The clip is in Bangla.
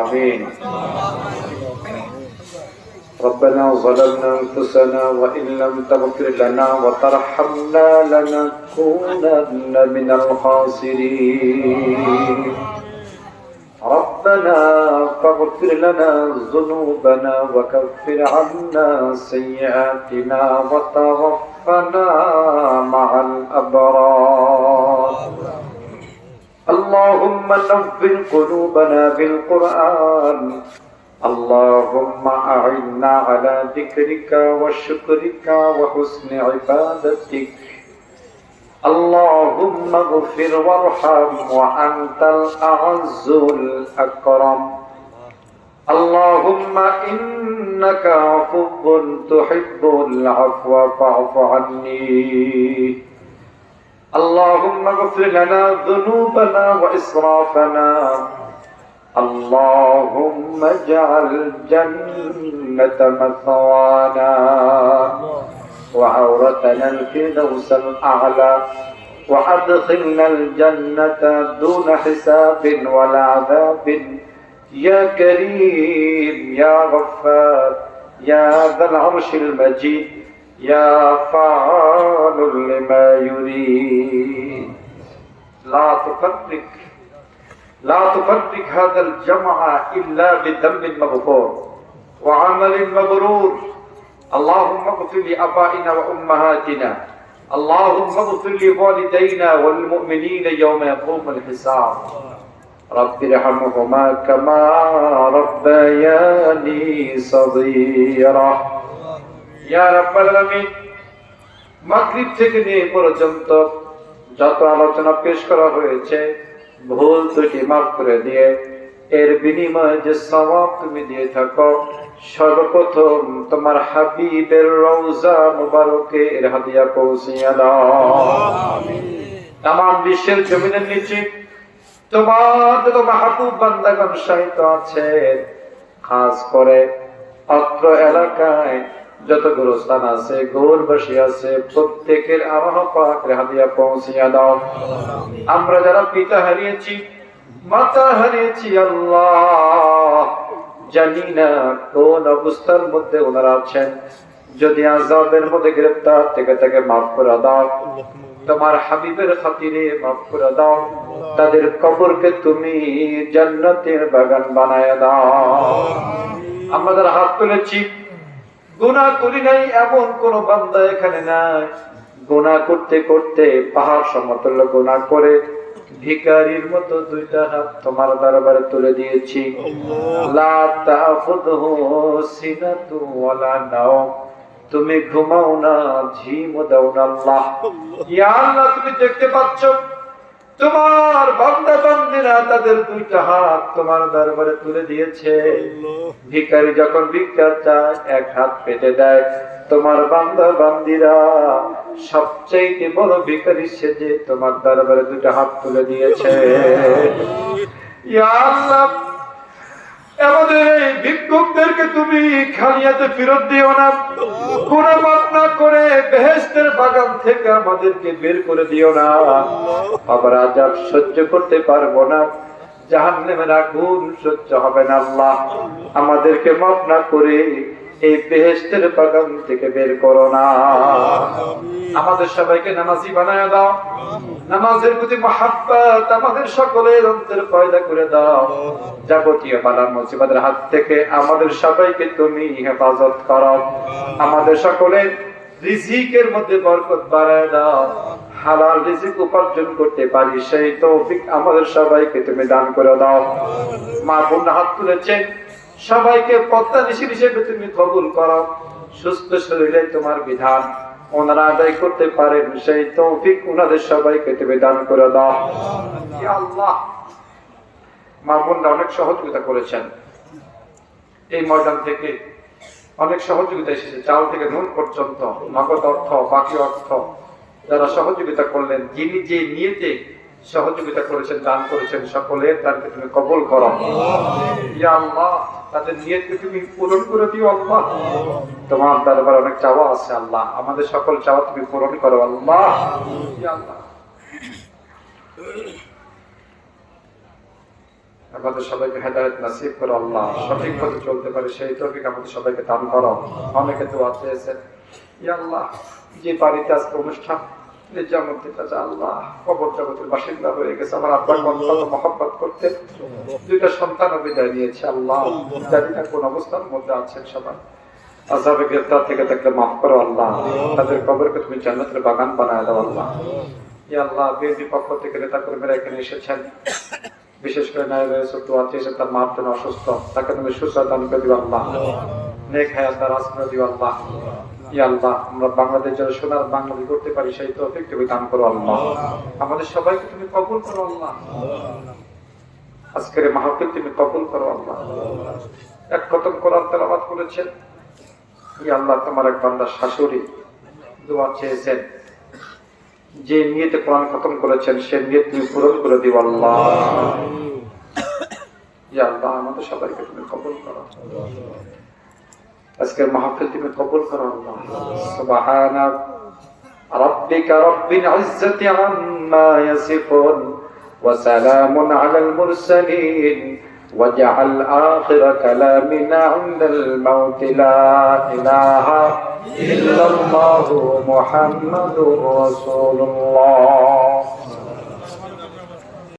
آمين ربنا ظلمنا أنفسنا وإن لم تغفر لنا وترحمنا لنكونن من الخاسرين. ربنا فاغفر لنا ذنوبنا وكفر عنا سيئاتنا وتوفنا مع الأبرار. اللهم نور قلوبنا بالقرآن اللهم أعنا على ذكرك وشكرك وحسن عبادتك اللهم اغفر وارحم وأنت الأعز الأكرم اللهم إنك عفو تحب العفو فاعف عني اللهم اغفر لنا ذنوبنا وإسرافنا. اللهم اجعل الجنة مثوانا وعورتنا الفردوس الأعلى وأدخلنا الجنة دون حساب ولا عذاب. يا كريم يا غفار يا ذا العرش المجيد يا فعال لما يريد. لا تفرق. لا تفرق هذا الجمع إلا بدم مغفور وعمل مبرور. اللهم اغفر لآبائنا وأمهاتنا. اللهم اغفر لوالدينا والمؤمنين يوم يقوم الحساب. رب ارحمهما كما ربياني صغيرا. ইয়া রাব্বাল আলামিন থেকে নিয়ে পর্যন্ত যত আলোচনা পেশ করা হয়েছে, ভুল ত্রুটি মাফ করে দিয়ে, এর বিনিময়ে যে সওয়াব তুমি দিয়ে থাকো, সর্বপ্রথম তোমার হাবিবের রওজা মুবারকে এর হাদিয়া পৌঁছিয়ে দাও। তামাম বিশ্বের জমিনের নিচে তোমার যত মাহবুব বান্দাগণ সাহিত্য আছে খাস করে অত্র এলাকায় যত গোরস্থান আছে, গোরবাসী আছে, প্রত্যেকের আবহ পাক হাদিয়া পৌঁছিয়া দাও। আমরা যারা পিতা হারিয়েছি, মাতা হারিয়েছি আল্লাহ, জানি না কোন অবস্থার মধ্যে ওনারা আছেন। যদি আজাবের মধ্যে গ্রেপ্তার থেকে তাকে মাফ করে দাও, তোমার হাবিবের খাতিরে মাফ করে দাও, তাদের কবরকে তুমি জান্নাতের বাগান বানায় দাও। আমরা যারা হাত তুলেছি গুণা করি নাই এমন কোন বান্দা এখানে নাই। গুণা করতে করতে পাহাড় সমতুল্য গুণা করে ভিকারির মতো দুইটা হাত তোমার দরবারে তুলে দিয়েছি। তুমি ঘুমাও না ঝিমও দাও না আল্লাহ। ইয়া আল্লাহ তুমি দেখতে পাচ্ছ তোমার বান্দা বান্দিরা তাদের দুইটা হাত তোমার দরবারে তুলে দিয়েছে। ভিকারি যখন ভিক্ষা চায় এক হাত পেটে দেয়। তোমার বান্দা বান্দিরা সবচেয়ে বড় ভিখারি সেজে তোমার দরবারে দুইটা হাত তুলে দিয়েছে। ইয়া আল্লাহ আমাদের এই ভিক্ষুকদেরকে তুমি খালিয়াতে ফেরত দিও না। কোন করে বেহেস্তের বাগান থেকে আমাদেরকে বের করে দিও না। আবার আজাব সহ্য করতে পারব না। জাহান্নামের আগুন সহ্য হবে না আল্লাহ। আমাদেরকে মাপ না করে এই বেহেস্তের বাগান থেকে বের করো না। আমাদের সবাইকে নামাজি বানায় দাও। নামাজের প্রতি মহাব্বত আমাদের সকলের অন্তর পয়দা করে দাও। যাবতীয় বালার মুসিবতের হাত থেকে আমাদের সবাইকে তুমি হেফাজত করো। আমাদের সকলের রিজিকের মধ্যে বরকত বাড়ায় দাও। হালাল রিজিক উপার্জন করতে পারি সেই তৌফিক আমাদের সবাইকে তুমি দান করে দাও। মা বোন হাত তুলেছেন। সবাইকে নিশির হিসেবে তুমি কবুল করো। সুস্থ শরীরে তোমার বিধান। ওনারা আদায় করতে পারেন সেই তৌফিক ওনাদের সবাইকে তুমি দান করে দাও। আল্লাহ। মা বোনরা অনেক সহযোগিতা করেছেন। এই ময়দান থেকে অনেক সহযোগিতা এসেছে। চাল থেকে নুন পর্যন্ত, নগদ অর্থ, বাকি অর্থ যারা সহযোগিতা করলেন, যিনি যে নিয়েতে সহযোগিতা করেছেন দান করেছেন সকলের দানকে তুমি কবল করো। ইয়া আল্লাহ তাদের নিয়তকে তুমি পূরণ করে দিও আল্লাহ। তোমার দরবার অনেক চাওয়া আছে আল্লাহ। আমাদের সকল চাওয়া তুমি পূরণ করো আল্লাহ। ইয়া আল্লাহ। আমাদের সবাইকে হেদায়ত নাসিব করো আল্লাহ। সঠিক পথে চলতে পারে সেই তৌফিক আমাদের সবাইকে দান করো। অনেকে তো চেয়েছেন। ইয়া আল্লাহ যে বাড়িতে আজকে অনুষ্ঠান নিজামত চাচা আল্লাহ কবর জগতের বাসিন্দা হয়ে গেছে আমার আব্বার কত মহব্বত করতে দুইটা সন্তান বিদায় নিয়েছে আল্লাহ জানি না কোন অবস্থার মধ্যে আছেন সবাই। আজাবে গ্রেফতার থেকে থাকলে মাফ করো আল্লাহ। তাদের কবরকে তুমি জান্নাতের বাগান বানায় দাও আল্লাহ। ইয়া আল্লাহ বিএনপি পক্ষ থেকে নেতা কর্মীরা এখানে এসেছেন। বিশেষ করে আছে এসে তার মার জন্য অসুস্থ। তাকে তুমি সুস্থ দান করে দিও আল্লাহ। নেক হায়াত তার আসলে দিও আল্লাহ। আল্লাহ আমরা বাংলাদেশ যারা সোনার বাঙালি করতে পারি সেই তৌফিক তুমি দান করো আল্লাহ। আমাদের সবাইকে তুমি কবুল করো আল্লাহ। আজকের মাহফিল তুমি কবুল করো আল্লাহ। এক খতম কোরআন তেলাবাদ করেছেন। আল্লাহ তোমার এক বান্দার শাশুড়ি দোয়া চেয়েছেন। যে নিয়েতে কোরআন খতম করেছেন সে নিয়ে তুমি পূরণ করে দিও আল্লাহ। আল্লাহ আমাদের সবাইকে তুমি কবুল করো। আজকের মাহফিল তুমি কবুল করো আল্লাহ সুবহানা ربك رب العزة عما يصفون وسلام على المرسلين واجعل آخر كلامنا عند الموت لا إله إلا الله محمد رسول الله